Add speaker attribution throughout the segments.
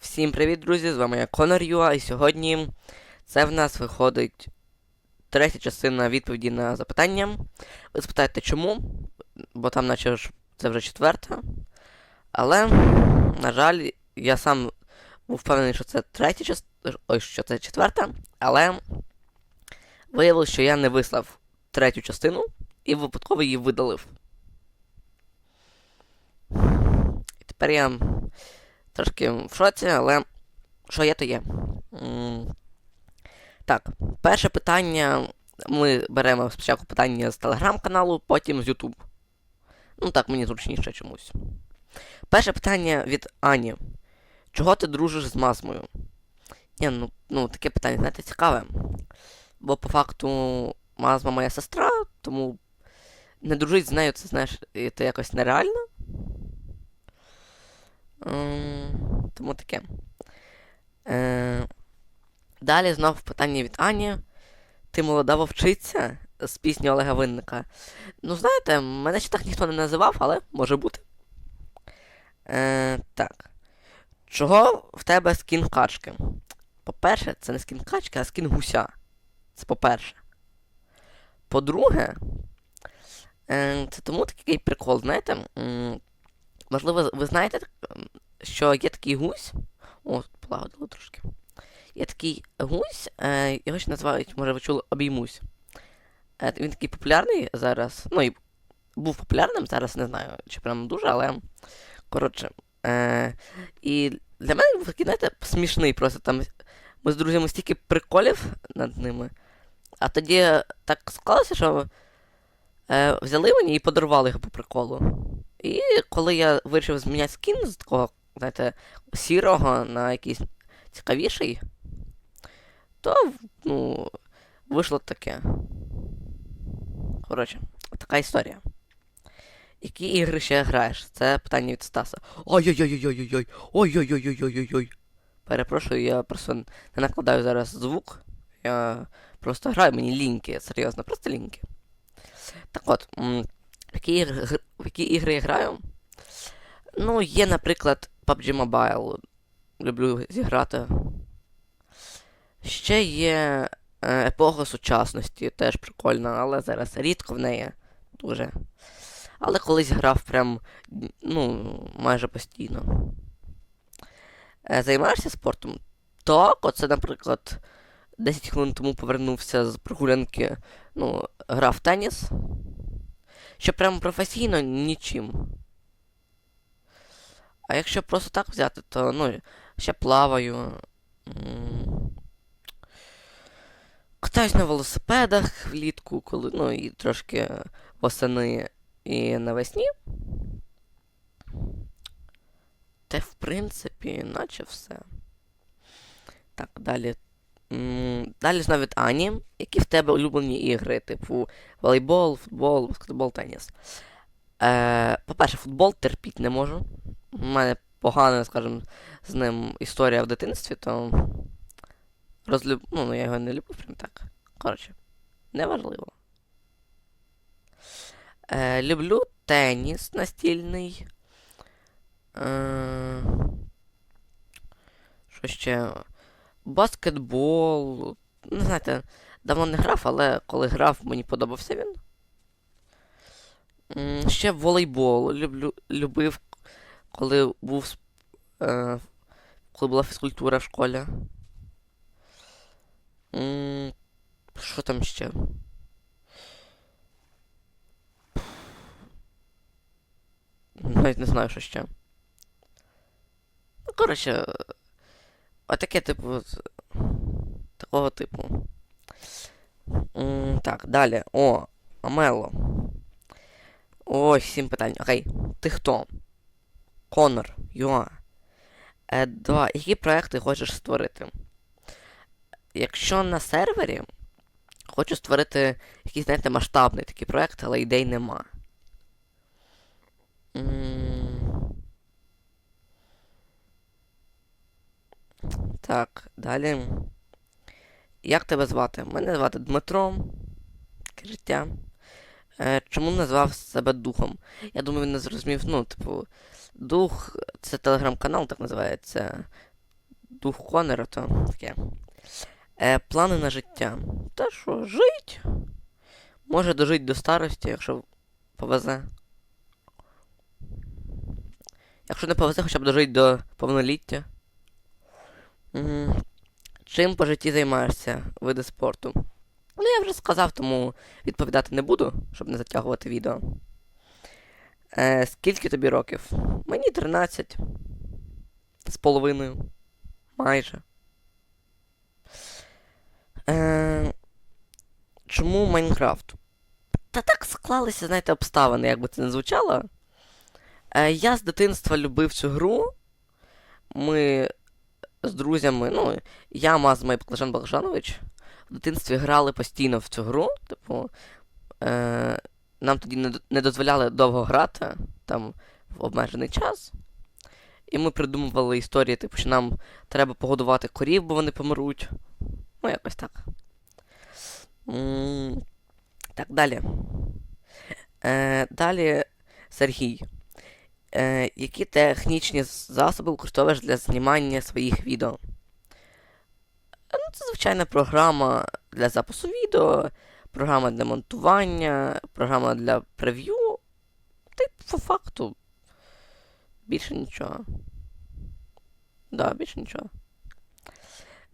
Speaker 1: Всім привіт, друзі! З вами я Конор Юа, і сьогодні це в нас виходить третя частина відповіді на запитання. Ви спитаєте чому? Бо там, наче це вже четверта. Але, на жаль, я сам був впевнений, що це третя частина. Ой, що це четверта, але виявилось, що я не вислав третю частину і випадково її видалив. І тепер я трошки в шоці, але що є, то є. Так, перше питання. Ми беремо спочатку питання з телеграм-каналу, потім з Ютуб. Ну так, мені зручніше чомусь. Перше питання від Ані. Чого ти дружиш з мазмою? Ні, ну, ну таке питання, знаєте, цікаве. Бо по факту мазма моя сестра, тому не дружить з нею, це знаєш, це якось нереально. Ем, Тому таке. Е, Далі знов питання від Ані. Ти молода вовчиця з пісні Олега Винника. Ну, знаєте, мене ще так ніхто не називав, але може бути. Е, Так. Чого в тебе скін качки? По-перше, це не скін качки, а скін гуся. Це по-перше. По-друге, це тому такий прикол, знаєте. Можливо, ви знаєте, що є такий гусь. О, полагодило трошки. Є такий гусь, е, його ще називають, може ви чули, обіймусь. Е, він такий популярний зараз. Ну і був популярним, зараз не знаю, чи прям дуже, але. Коротше. Е, і для мене він такий, знаєте, смішний просто там. Ми з друзями стільки приколів над ними. А тоді так склалося, що е, взяли мені і подарували його по приколу. І коли я вирішив зміняти скін з такого, знаєте, сірого на якийсь цікавіший, то, ну, вийшло таке. Коротше, така історія. Які ігри ще граєш? Це питання від Стаса. Ой-ой-ой-ой-ой-ой. Ой-ой-ой-ой-ой-ой. Перепрошую, я просто не накладаю зараз звук. Я просто граю, мені ліньки, серйозно, просто ліньки. Так от, в які, ігри, в які ігри я граю? Ну, є, наприклад, PUBG Mobile. Люблю зіграти. Ще є е, епоха сучасності, теж прикольна, але зараз рідко в неї дуже. Але колись грав прям, ну, майже постійно. Е, займаєшся спортом? Так, оце, наприклад, 10 хвилин тому повернувся з прогулянки, ну, грав теніс. Що прям професійно нічим. А якщо просто так взяти, то ну, ще плаваю. Катаюсь на велосипедах влітку, коли, ну і трошки восени і навесні. Та в принципі, наче все. Так, далі. Далі знову від Ані. Які в тебе улюблені ігри, типу волейбол, футбол, баскетбол, теніс. Е, по-перше, футбол терпіть не можу. У мене погана, скажімо, з ним історія в дитинстві, то розлюб... ну, ну, я його не люблю прям так. Коротше, неважливо. Е, люблю теніс настільний. Е, що ще? Баскетбол. Не знаєте, давно не грав, але коли грав, мені подобався він. Ще волейбол люблю, любив, коли був. Е, коли була фізкультура в школі. Що там ще? Навіть не знаю, що ще. Ну, коротше, отаке, типу, такого типу. Так, далі. О, Амело. Ой, сім питань. Окей. Ти хто? Конор, Юа. Е, два. Які проекти хочеш створити? Якщо на сервері, хочу створити якийсь, знаєте, масштабний такий проект, але ідей нема. М. Так, далі. Як тебе звати? Мене звати Дмитро. Життя. Е, чому назвав себе духом? Я думаю, він не зрозумів, ну, типу, дух це телеграм-канал, так називається. Дух Конера, то таке. Е, плани на життя. Та що, жить? Може дожить до старості, якщо повезе. Якщо не повезе, хоча б дожить до повноліття. М, Чим по житті займаєшся? Види спорту. Ну, я вже сказав, тому відповідати не буду, щоб не затягувати відео. Е, скільки тобі років? Мені 13. З половиною. Майже. Е, чому Майнкрафт? Та так склалися, знаєте, обставини, як би це не звучало. Е, я з дитинства любив цю гру. Ми з друзями, ну, я, Мазма і Баклажан Баклажанович в дитинстві грали постійно в цю гру. Типу, е, нам тоді не, не дозволяли довго грати, там в обмежений час. І ми придумували історії, типу, що нам треба погодувати корів, бо вони помруть. Ну, якось так. Так, далі. Е, далі Сергій. Е, які технічні засоби використовуєш для знімання своїх відео? Ну, це звичайна програма для запису відео, програма для монтування, програма для прев'ю. Та й по факту. Більше нічого. Да, більше нічого.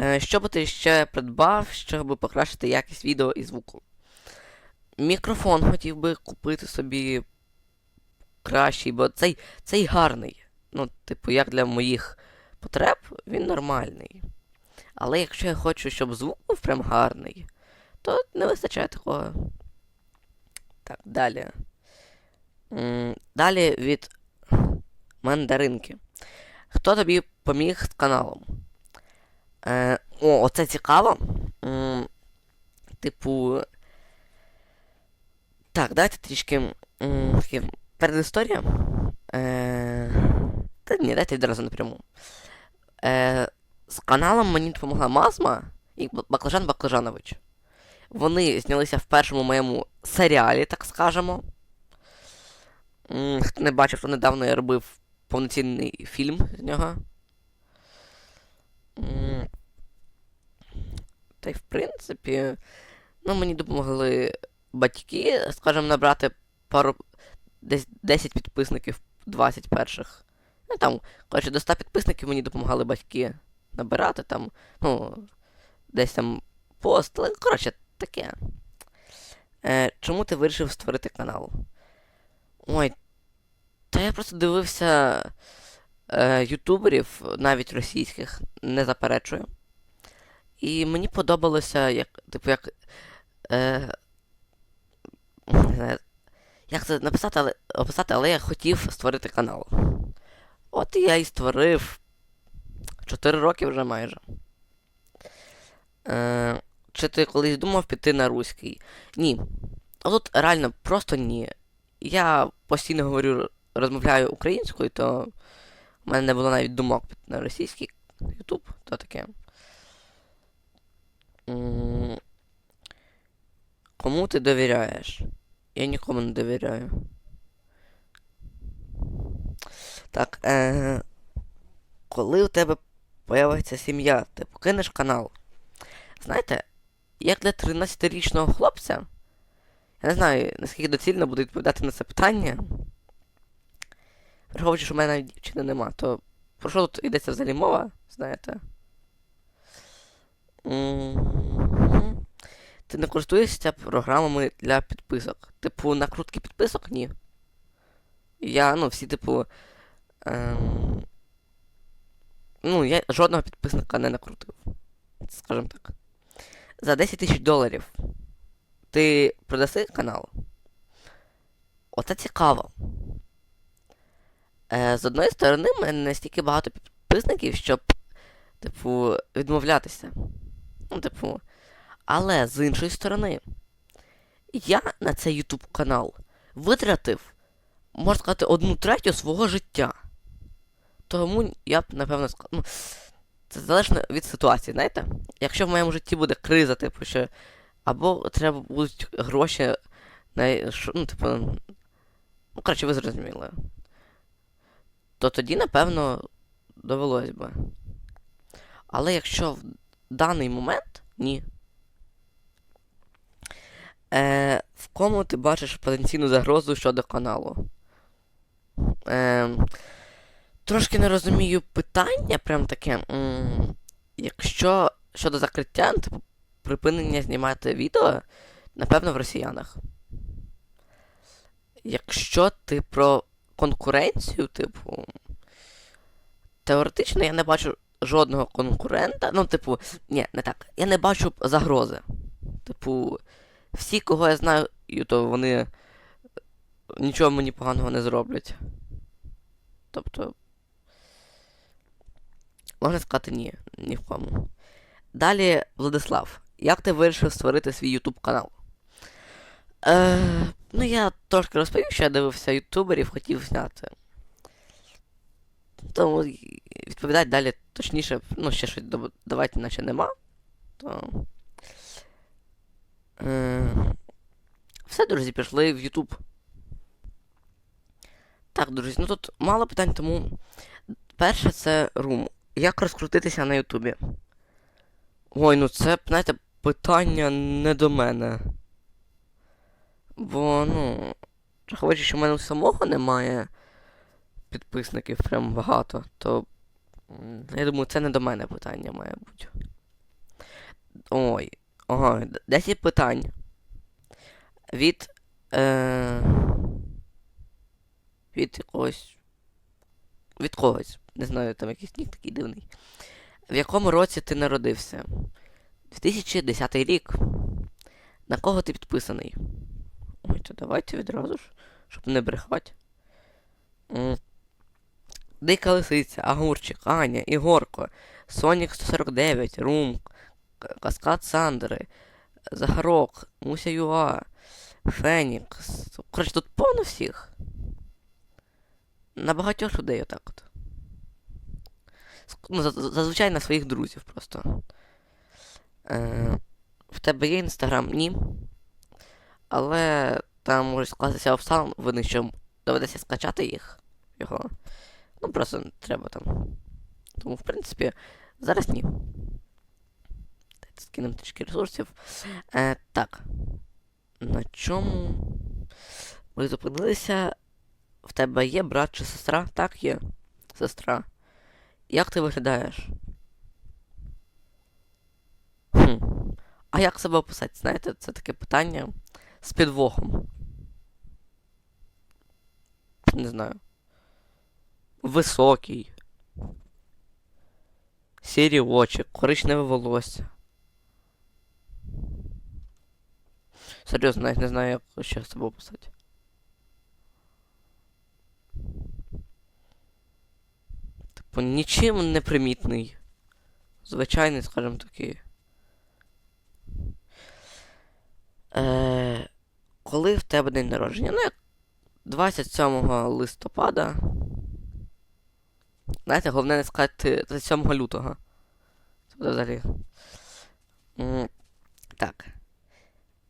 Speaker 1: Е, що би ти ще придбав, щоб покращити якість відео і звуку? Мікрофон хотів би купити собі кращий, бо цей, цей гарний. Ну, типу, як для моїх потреб, він нормальний. Але якщо я хочу, щоб звук був прям гарний, то не вистачає такого. Так, далі. Далі від мандаринки. Хто тобі поміг з каналом? Е, о, оце цікаво. Типу. Так, давайте трішки. Передісторія. Е, та ні, дайте відразу напряму. Е, з каналом мені допомогла Мазма і Баклажан Баклажанович. Вони знялися в першому моєму серіалі, так скажемо. Хто не бачив, то недавно я робив повноцінний фільм з нього. Та й в принципі, ну, мені допомогли батьки, скажімо, набрати пару десь 10 підписників 20 перших. Ну там, коротше, до 100 підписників мені допомагали батьки набирати там, ну, десь там пост, але, коротше, таке. Е, чому ти вирішив створити канал? Ой, та я просто дивився е, ютуберів, навіть російських, не заперечую. І мені подобалося, як, типу, як. Е, не знаю, як це написати, але, описати, але я хотів створити канал. От я і створив 4 роки вже майже. Е, чи ти колись думав піти на руський? Ні. А Тут реально просто ні. Я постійно говорю, розмовляю українською, то в мене не було навіть думок піти на російський YouTube, то таке. Кому ти довіряєш? Я нікому не довіряю. Так, е... коли у тебе появиться сім'я, ти покинеш канал. Знаєте, як для 13-річного хлопця, я не знаю, наскільки доцільно буду відповідати на це питання. Враховуючи, що в мене навіть дівчини нема, то про що тут йдеться взагалі мова, знаєте? М, Ти не користуєшся програмами для підписок. Типу, накрутки підписок? Ні. Я, ну, всі, типу. Ем... Ну, я жодного підписника не накрутив. Скажімо так. За 10 тисяч доларів ти продаси канал? Оце цікаво. Е, з одної сторони, в мене настільки багато підписників, щоб, типу, відмовлятися. Ну, типу. Але з іншої сторони, я на цей YouTube канал витратив, можна сказати, одну третю свого життя. Тому я б, напевно, сказав. Ну, це залежно від ситуації, знаєте? Якщо в моєму житті буде криза, типу, що або треба будуть гроші що- ну, типу, ну, коротше, ви зрозуміли. То тоді, напевно, довелось би. Але якщо в даний момент ні. Е, в кому ти бачиш потенційну загрозу щодо каналу? Е, трошки не розумію питання, прям таке. Якщо щодо закриття, типу, припинення знімати відео, напевно, в росіянах. Якщо ти про конкуренцію, типу. Теоретично я не бачу жодного конкурента. Ну, типу, ні, не так. Я не бачу загрози. Типу, всі, кого я знаю, то вони нічого мені поганого не зроблять. Тобто. Можна сказати ні, ні в кому. Далі, Владислав, як ти вирішив створити свій YouTube канал? Е, ну, я трошки розповів, що я дивився ютуберів, хотів зняти. Тому відповідати далі точніше, ну, ще щось давати наче нема. То... Е, все, друзі, пішли в YouTube. Так, друзі, ну тут мало питань, тому перше це рум. Як розкрутитися на Ютубі? Ой, ну це, знаєте, питання не до мене. Бо, ну, враховуючи, що в мене самого немає підписників прям багато, то я думаю, це не до мене питання має бути. Ой, д- 10 питань. Від. Е... Від якогось. Від когось. Не знаю, там якийсь нік такий дивний. В якому році ти народився? 2010 рік. На кого ти підписаний? Ой, то давайте відразу ж, щоб не брехати. Дика лисиця, Агурчик, Аня, Ігорко, Сонік 149, Рум, К- Каскад Сандери, Захарок, Муся Юа, Фенікс. Коротше, тут повно всіх. На багатьох людей отак от. Ну, за- за- зазвичай на своїх друзів просто. Е, в тебе є інстаграм? Ні. Але там можуть скластися обставини, що доведеться скачати їх. Його. Ну просто не треба там. Тому, в принципі, зараз ні. Скинемо трішки ресурсів. Е, так. На чому? Ми зупинилися. В тебе є брат чи сестра? Так, є. Сестра. Як ти виглядаєш? Хм. А як себе описати? Знаєте, це таке питання з підвохом. Не знаю. Високий. Сірі очі, коричневе волосся. Серйозно, навіть не знаю, як ще себе описати. Типу, нічим не примітний. Звичайний, скажімо такий. Е, коли в тебе день народження? Ну, як 27 листопада. Знаєте, головне не сказати 27 лютого. Це взагалі. Так.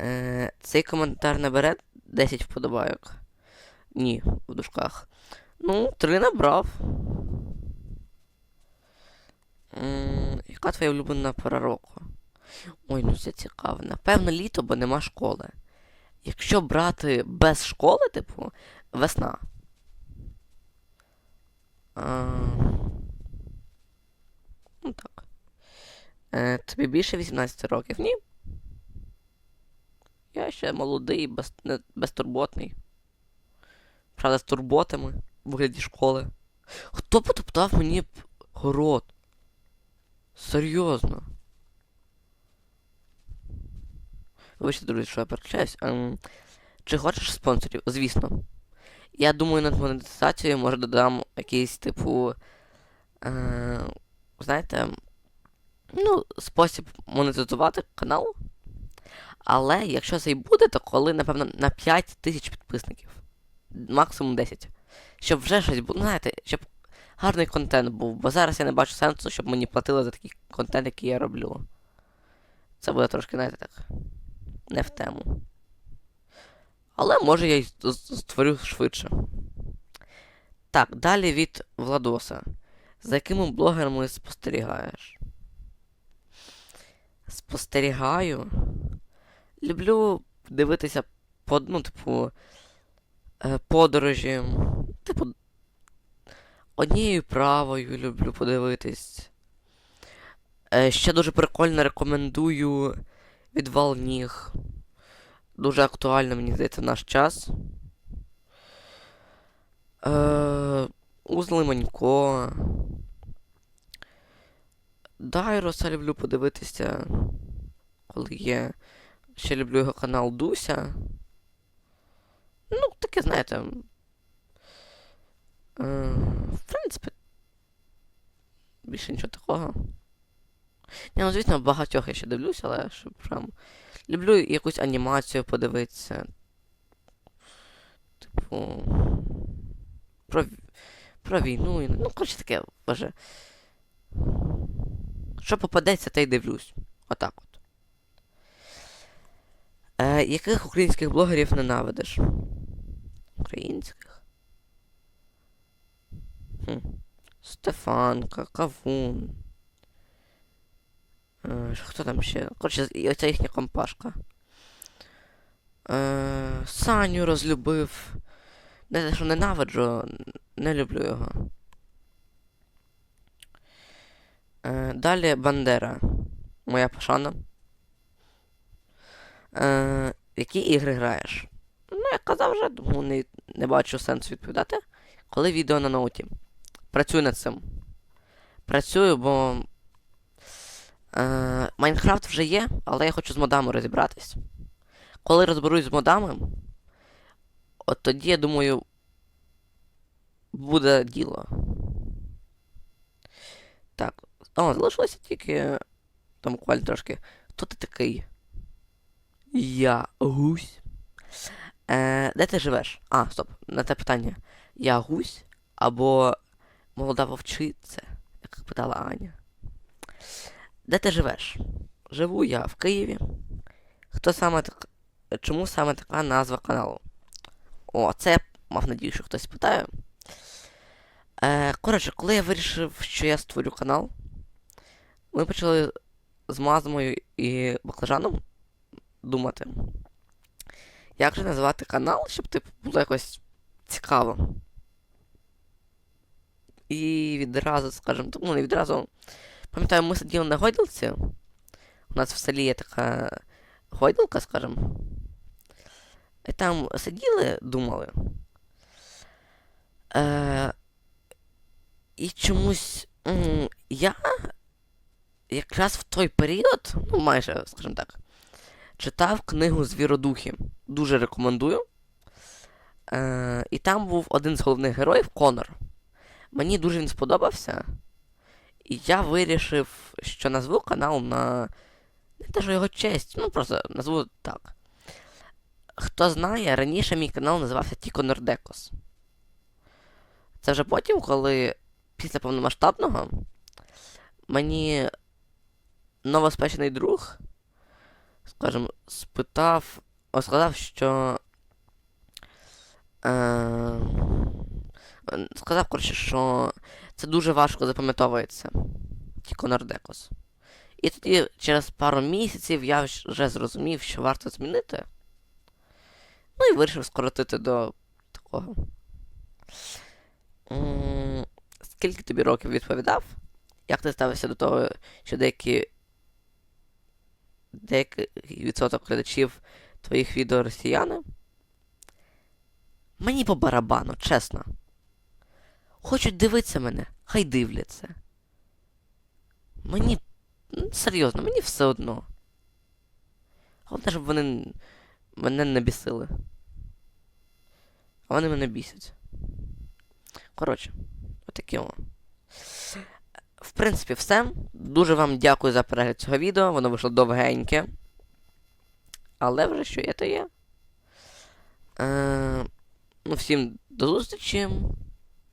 Speaker 1: Е, цей коментар набере 10 вподобайок. Ні, в дужках. Ну, 3 набрав. М, яка твоя улюблена пора року? Ой, ну це цікаво. Напевно, літо, бо нема школи. Якщо брати без школи, типу, весна. Ну так. Е, тобі більше 18 років, ні? Я ще молодий, без, не, безтурботний. Правда, з турботами в вигляді школи. Хто потоптав мені город? Серйозно. Вибачте, друзі, що я переключаюсь. Ем, чи хочеш спонсорів? Звісно. Я думаю, над монетизацією може додам якийсь, типу. Е, знаєте. Ну, спосіб монетизувати канал. Але якщо це і буде, то коли, напевно, на 5 тисяч підписників. Максимум 10. Щоб вже щось було. Знаєте, щоб гарний контент був. Бо зараз я не бачу сенсу, щоб мені платили за такий контент, який я роблю. Це буде трошки, знаєте, так. Не в тему. Але може я й створю швидше. Так, далі від Владоса. За якими блогерами спостерігаєш? Спостерігаю. Люблю дивитися по, ну, типу, е, подорожі. Типу, однією правою люблю подивитись. Е, ще дуже прикольно рекомендую відвал ніг. Дуже актуально, мені здається, в наш час. Е, Узли Манько. Дайроса люблю подивитися. Коли є. Ще люблю його канал Дуся. Ну, таке, знаєте. Е, в принципі. Більше нічого такого. Ні, ну, звісно, багатьох я ще дивлюся, але щоб прям. Люблю якусь анімацію подивитися. Типу. Про, про війну. Ну, коротше таке, боже. Що попадеться, те й дивлюсь. Отак от. Яких українських блогерів ненавидиш? Українських? Хм. Стефанка, Кавун. Е, хто там ще? Коротше, оця їхня компашка. Е, Саню розлюбив. Не те, що ненавиджу, не люблю його. Е, далі Бандера. Моя пошана. Е, які ігри граєш? Ну, як казав вже, тому не, не бачу сенсу відповідати. Коли відео на ноуті. Працюю над цим. Працюю, бо. Е, Майнкрафт вже є, але я хочу з модами розібратись. Коли розберусь з модами, от тоді, я думаю, буде діло. Так. О, залишилося тільки. Там буквально трошки. Хто ти такий? Я гусь. Е, де ти живеш? А, стоп, на те питання. Я гусь або молода вовчиця, як питала Аня. Де ти живеш? Живу я в Києві. Хто саме так... Чому саме така назва каналу? О, це я мав надію, що хтось питає. Е, коротше, коли я вирішив, що я створю канал, ми почали з мазмою і баклажаном думати. Як же назвати канал, щоб типу, було якось цікаво. І відразу, скажімо, ну не відразу. Пам'ятаю, ми сиділи на гойдалці. У нас в селі є така гойдалка, скажімо. І там сиділи, думали. Е, і чомусь я якраз в той період, ну майже, скажімо так, читав книгу Звіродухи. Дуже рекомендую. Е, і там був один з головних героїв Конор. Мені дуже він сподобався. І я вирішив, що назву канал на. Не те, що його честь, ну просто назву так. Хто знає, раніше мій канал називався Тіко Нордекос. Це вже потім, коли після повномасштабного мені новоспечений друг, скажімо, спитав, сказав, що. Е, сказав, коротше, що це дуже важко запам'ятовується. Тіко Нордекос. І тоді, через пару місяців, я вже зрозумів, що варто змінити. Ну і вирішив скоротити до такого. Скільки тобі років відповідав? Як ти ставишся до того, що деякі. Деякий відсоток глядачів твоїх відео росіяни? Мені по барабану, чесно. Хочуть дивитися мене, хай дивляться. Мені. ну, Серйозно, мені все одно. Головне, щоб вони мене не бісили. А вони мене бісять. Коротше, отакі о. В принципі, все. Дуже вам дякую за перегляд цього відео. Воно вийшло довгеньке. Але вже що є, то є. Е, ну, всім до зустрічі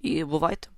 Speaker 1: і бувайте.